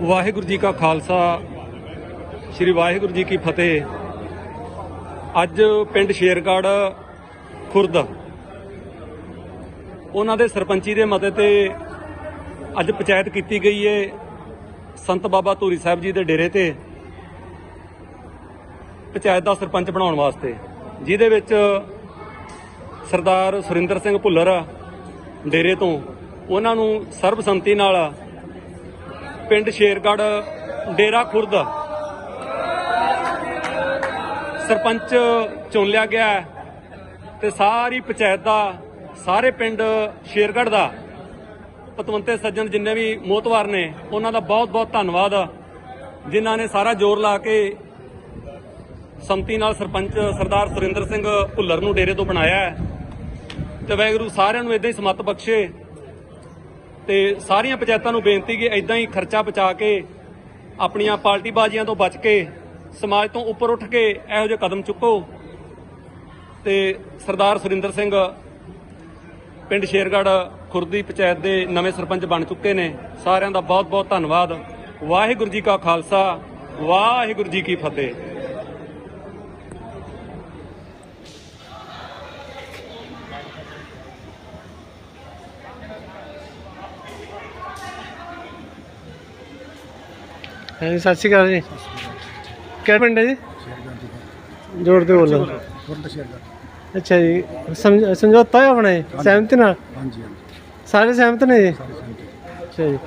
ਵਾਹਿਗੁਰੂ ਜੀ ਕਾ ਖਾਲਸਾ, ਸ੍ਰੀ ਵਾਹਿਗੁਰੂ ਜੀ ਕੀ ਫਤਿਹ। ਅੱਜ ਪਿੰਡ ਸ਼ੇਰਗੜ੍ਹ ਖੁਰਦ, ਉਹਨਾਂ ਦੇ ਸਰਪੰਚੀ ਦੇ ਮਤੇ ਤੇ ਅੱਜ ਪੰਚਾਇਤ ਕੀਤੀ ਗਈ ਏ ਸੰਤ ਬਾਬਾ ਧੂਰੀ ਸਾਹਿਬ ਜੀ ਦੇ ਡੇਰੇ ਤੇ, ਪੰਚਾਇਤ ਦਾ ਸਰਪੰਚ ਬਣਾਉਣ ਵਾਸਤੇ, ਜਿਹਦੇ ਵਿੱਚ ਸਰਦਾਰ ਸੁਰਿੰਦਰ ਸਿੰਘ ਭੁੱਲਰ ਡੇਰੇ ਤੋਂ ਉਹਨਾਂ ਨੂੰ ਸਰਬਸੰਮਤੀ ਨਾਲ ਪਿੰਡ ਸ਼ੇਰਗੜ੍ਹ ਡੇਰਾ ਖੁਰਦ। ਸਰਪੰਚ ਚੁਣ ਲਿਆ ਗਿਆ ਹੈ ਤੇ ਸਾਰੀ ਪੰਚਾਇਤ ਦਾ, ਸਾਰੇ ਪਿੰਡ ਸ਼ੇਰਗੜ੍ਹ ਦਾ। ਪਤਵੰਤੇ ਸੱਜਣ ਜਿੰਨੇ ਵੀ ਮੋਤਵਾਰ ਨੇ, ਉਹਨਾਂ ਦਾ ਬਹੁਤ ਬਹੁਤ ਧੰਨਵਾਦ। ਜਿਨ੍ਹਾਂ ਨੇ ਸਾਰਾ ਜ਼ੋਰ ਲਾ ਕੇ ਸੰਮਤੀ ਨਾਲ ਸਰਪੰਚ ਸਰਦਾਰ ਸੁਰਿੰਦਰ ਸਿੰਘ ਭੁੱਲਰ ਨੂੰ ਡੇਰੇ ਤੋਂ ਬਣਾਇਆ ਹੈ। ਤੇ ਵਾਹਿਗੁਰੂ ਸਾਰਿਆਂ ਨੂੰ ਇਦਾਂ ਹੀ ਸਮੱਤ ਬਖਸ਼ੇ। ਤੇ ਸਾਰੀਆਂ ਪੰਚਾਇਤਾਂ ਨੂੰ ਬੇਨਤੀ ਕਿ ਇਦਾਂ ਹੀ ਖਰਚਾ ਬਚਾ ਕੇ ਆਪਣੀਆਂ ਪਾਰਟੀ ਬਾਜ਼ੀਆਂ ਤੋਂ ਬਚ ਕੇ ਸਮਾਜ ਤੋਂ ਉੱਪਰ ਉੱਠ ਕੇ ਇਹੋ ਜਿਹੇ ਕਦਮ ਚੁੱਕੋ। ਤੇ ਸਰਦਾਰ ਸੁਰਿੰਦਰ ਸਿੰਘ ਪਿੰਡ ਸ਼ੇਰਗੜ੍ਹ ਖੁਰਦੀ ਪੰਚਾਇਤ ਦੇ ਨਵੇਂ ਸਰਪੰਚ ਬਣ ਚੁੱਕੇ ਨੇ। ਸਾਰਿਆਂ ਦਾ ਬਹੁਤ ਬਹੁਤ ਧੰਨਵਾਦ। ਵਾਹਿਗੁਰੂ ਜੀ ਕਾ ਖਾਲਸਾ, ਵਾਹਿਗੁਰੂ ਜੀ ਕੀ ਫਤਿਹ। ਹਾਂਜੀ ਸਤਿ ਸ਼੍ਰੀ ਅਕਾਲ ਜੀ। ਕਿਹੜਾ ਪਿੰਡ ਹੈ ਜੀ? ਜੋੜਦੇ ਬੋਲੋ। ਖੁਰਦ ਸ਼ੇਰਗੜ੍ਹ ਅੱਛਾ ਜੀ ਸਮਝ- ਸਮਝੌਤਾ ਹੈ ਆਪਣਾ ਸਹਿਮਤੀ ਨਾਲ ਹਾਂਜੀ ਹਾਂਜੀ। ਸਾਰੇ ਸਹਿਮਤ ਨੇ ਜੀ? ਅੱਛਾ ਜੀ।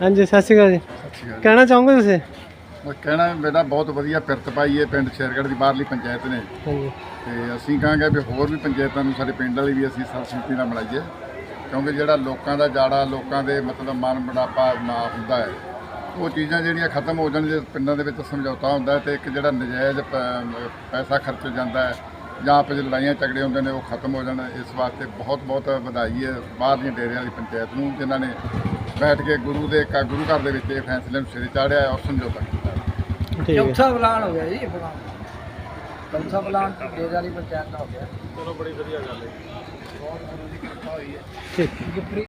ਹਾਂਜੀ ਸਤਿ ਸ਼੍ਰੀ ਅਕਾਲ ਜੀ। ਕਹਿਣਾ ਚਾਹੋਗੇ ਤੁਸੀਂ? ਮੈਂ ਕਹਿਣਾ ਮੇਰਾ ਬਹੁਤ ਵਧੀਆ ਪਿਰਤ ਪਾਈ ਹੈ ਪਿੰਡ ਸ਼ੇਰਗੜ੍ਹ ਦੀ ਬਾਹਰਲੀ ਪੰਚਾਇਤ ਨੇ। ਹਾਂਜੀ। ਤੇ ਅਸੀਂ ਕਹਾਂਗੇ ਵੀ ਹੋਰ ਵੀ ਪੰਚਾਇਤਾਂ ਨੂੰ ਸਾਡੇ ਪਿੰਡ ਵਾਲੀ ਵੀ ਅਸੀਂ ਸਰਬਸੰਮਤੀ ਨਾਲ ਬਣਾਈਏ ਕਿਉਂਕਿ ਜਿਹੜਾ ਲੋਕਾਂ ਦਾ ਜਾੜਾ ਲੋਕਾਂ ਦੇ ਮਤਲਬ ਮਨ ਬੜਾਪਾ ਨਾ ਹੁੰਦਾ ਹੈ। ਉਹ ਚੀਜ਼ਾਂ ਜਿਹੜੀਆਂ ਖਤਮ ਹੋ ਜਾਣ ਜੇ ਪਿੰਡਾਂ ਦੇ ਵਿੱਚ ਸਮਝੌਤਾ ਹੁੰਦਾ ਹੈ ਤੇ ਇੱਕ ਜਿਹੜਾ ਨਜਾਇਜ਼ ਪ- ਪੈਸਾ ਖਰਚ ਜਾਂਦਾ ਹੈ ਜਾਂ ਆਪਸ 'ਚ ਲੜਾਈਆਂ ਝਗੜੇ ਹੁੰਦੇ ਨੇ ਉਹ ਖਤਮ ਹੋ ਜਾਣ ਇਸ ਵਾਸਤੇ ਬਹੁਤ ਬਹੁਤ ਵਧਾਈ ਹੈ ਬਾਹਰਲੀਆਂ ਡੇਰਿਆਂ ਵਾਲੀ ਪੰਚਾਇਤ ਨੂੰ ਜਿਨ੍ਹਾਂ ਨੇ ਬੈਠ ਕੇ ਗੁਰੂ ਦੇ ਕ- ਗੁਰੂ ਘਰ ਦੇ ਵਿੱਚ ਇਹ ਫੈਸਲੇ ਨੂੰ ਸਿਰੇ ਚਾੜਿਆ ਹੈ ਔਰ ਸਮਝੌਤਾ ਕੀਤਾ ਹੈ। ਠੀਕ ਹੈ ਚੌਥਾ ਪਲਾਨ ਹੋ ਗਿਆ ਜੀ ਇਹ ਪਲਾਨ ਚੌਥਾ ਡੇਰੇ ਵਾਲੀ ਪੰਚਾਇਤ ਦਾ ਹੋ ਗਿਆ। ਠੀਕ।